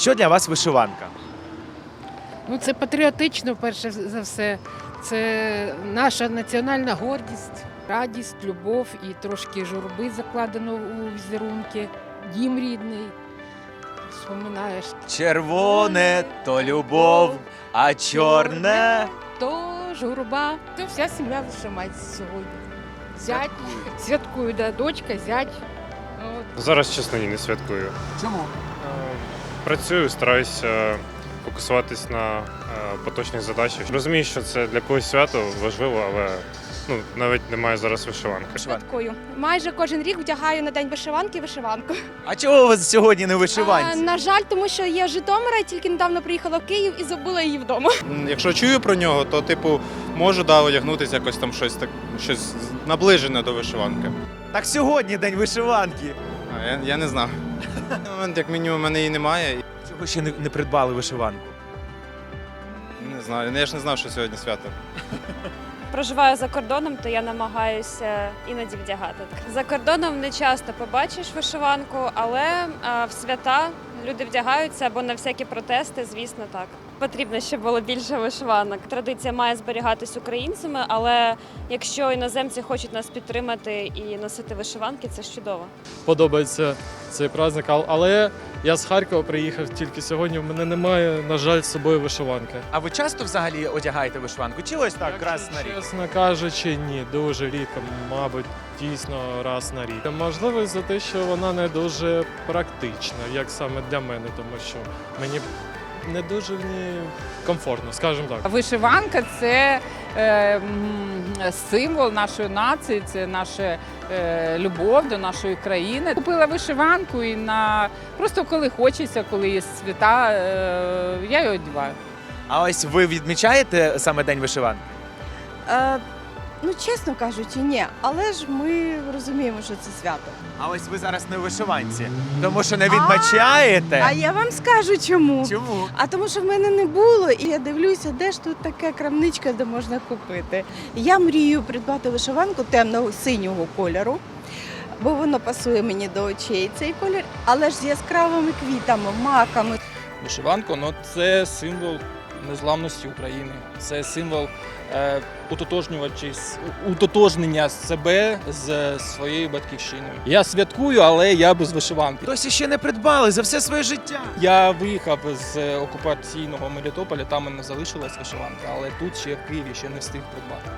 Що для вас вишиванка? Ну, це патріотично, перше за все. Це наша національна гордість, радість, любов і трошки журби закладено у візерунки. Дім рідний. Вспоминаєш. Червоне то любов, а чорне. То журба. То вся сім'я вишивається сьогодні. Зять, святкую, да, дочка, зять. От. Зараз, чесно, ні, не святкую. Чому? Е, Працюю, стараюся фокусуватись на е, поточних задачах. Розумію, що це для когось свято важливо, але ну, навіть немає зараз вишиванки. Святкую. Майже кожен рік вдягаю на день вишиванки вишиванку. А чого ви сьогодні не А, вишиванці? на жаль, тому що з Житомира, тільки недавно приїхала в Київ і забула її вдома. М, Якщо чую про нього, то типу можу да, одягнутися якось там щось так щось наближене до вишиванки. Так сьогодні день вишиванки. А, я, я не знав. Ну, Як мінімум, у мене її немає. Чого ще не, не придбали вишиванку? Не знаю. Я ж не знав, що сьогодні свято. проживаю за кордоном, то я намагаюся іноді вдягати. За кордоном не часто побачиш вишиванку, але а, в свята люди вдягаються або на всякі протести, звісно, так. Потрібно, щоб було більше вишиванок. Традиція має зберігатись українцями, але якщо іноземці хочуть нас підтримати і носити вишиванки, це ж чудово. подобається цей праздник. Але я з Харкова приїхав тільки сьогодні. В мене немає, на жаль, з собою вишиванки. А ви часто взагалі одягаєте вишиванку? Чи ось так, Якщо раз на рік? Чесно кажучи, ні, дуже рідко, мабуть, дійсно раз на рік. Можливо, за те, що вона не дуже практична, як саме для мене, тому що мені не дуже в ній комфортно, скажімо так. Вишиванка це е, символ нашої нації, це наша е, любов до нашої країни. Купила вишиванку і на просто коли хочеться, коли є свята, е, я її одягаю. А ось ви відмічаєте саме день вишиванки? Е, ну, чесно кажучи, ні. Але ж ми розуміємо, що це свято. А ось ви зараз не у вишиванці, тому що не відмічаєте. А я вам скажу чому. Чому? А тому, що в мене не було, і я дивлюся, де ж тут така крамничка, де можна купити. Я мрію придбати вишиванку темного синього кольору, бо воно пасує мені до очей цей колір, але ж з яскравими квітами, маками. Вишиванка ну, це символ незламності України. Це символ е, утотожнення себе з своєю батьківщиною. Я святкую, але я без вишиванки. Досі ще не придбали за все своє життя. Я виїхав з окупаційного Мелітополя, там мене залишилась вишиванка, але тут ще в Києві ще не встиг придбати.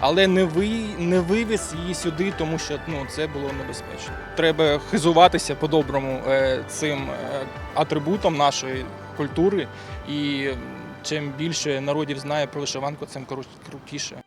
Але не ви не вивіз її сюди, тому що ну це було небезпечно. Треба хизуватися по-доброму е, цим е, атрибутом нашої культури, і чим більше народів знає про вишиванку, кру- крутіше.